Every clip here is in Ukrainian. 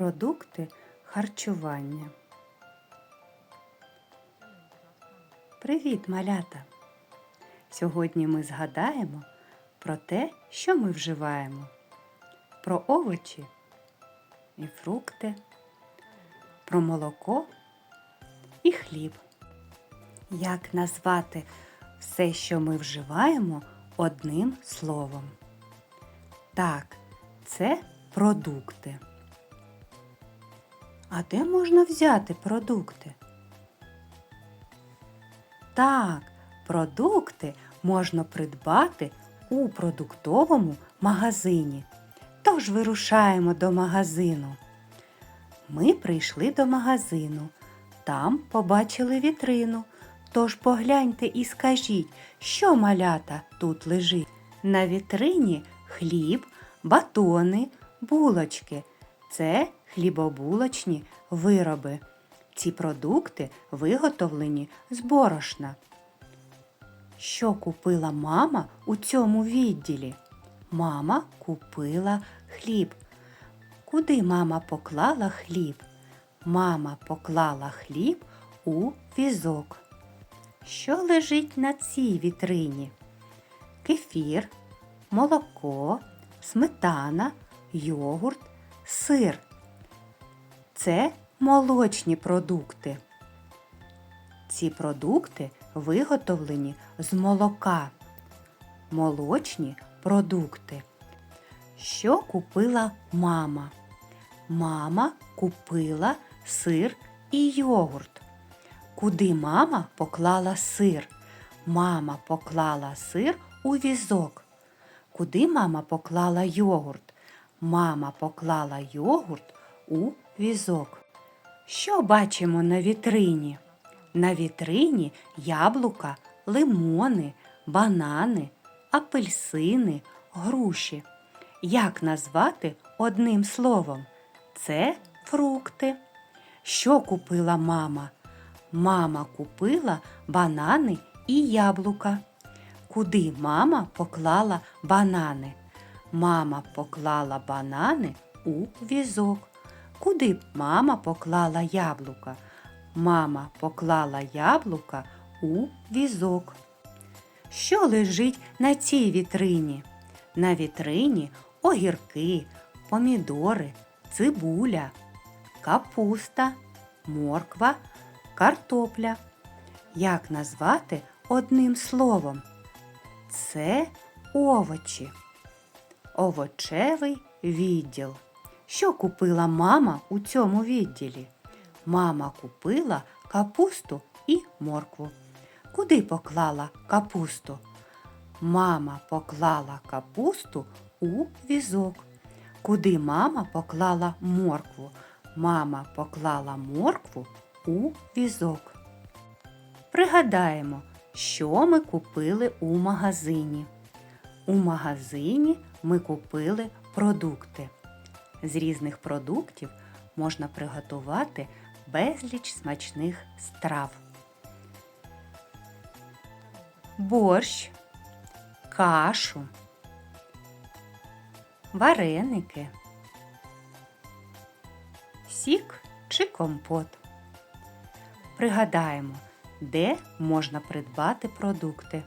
Продукти харчування. Привіт, малята! Сьогодні ми згадаємо про те, що ми вживаємо, про овочі і фрукти, про молоко і хліб. Як назвати все, що ми вживаємо одним словом? Так, це продукти. А де можна взяти продукти? Так, продукти можна придбати у продуктовому магазині. Тож вирушаємо до магазину. Ми прийшли до магазину. Там побачили вітрину. Тож погляньте і скажіть, що малята тут лежить. На вітрині хліб, батони, булочки. Це хлібобулочні вироби. Ці продукти виготовлені з борошна. Що купила мама у цьому відділі? Мама купила хліб. Куди мама поклала хліб? Мама поклала хліб у візок. Що лежить на цій вітрині? Кефір, молоко, сметана, йогурт, сир. Це молочні продукти. Ці продукти виготовлені з молока. Молочні продукти. Що купила мама? Мама купила сир і йогурт. Куди мама поклала сир? Мама поклала сир у візок. Куди мама поклала йогурт? Мама поклала йогурт у візок. Що бачимо на вітрині? На вітрині яблука, лимони, банани, апельсини, груші. Як назвати одним словом? Це фрукти. Що купила мама? Мама купила банани і яблука. Куди мама поклала банани? Мама поклала банани у візок. Куди б мама поклала яблука? Мама поклала яблука у візок. Що лежить на цій вітрині? На вітрині огірки, помідори, цибуля, капуста, морква, картопля. Як назвати одним словом? Це овочі. Овочевий відділ. Що купила мама у цьому відділі? Мама купила капусту і моркву. Куди поклала капусту? Мама поклала капусту у візок. Куди мама поклала моркву? Мама поклала моркву у візок. Пригадаємо, що ми купили у магазині. У магазині ми купили продукти. З різних продуктів можна приготувати безліч смачних страв. Борщ, кашу, вареники, сік чи компот. Пригадаємо, де можна придбати продукти.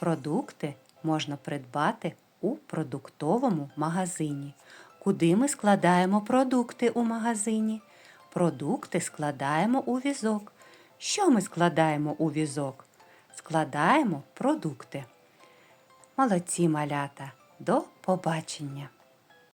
Продукти можна придбати у продуктовому магазині. Куди ми складаємо продукти у магазині? Продукти складаємо у візок. Що ми складаємо у візок? Складаємо продукти. Молодці малята. До побачення!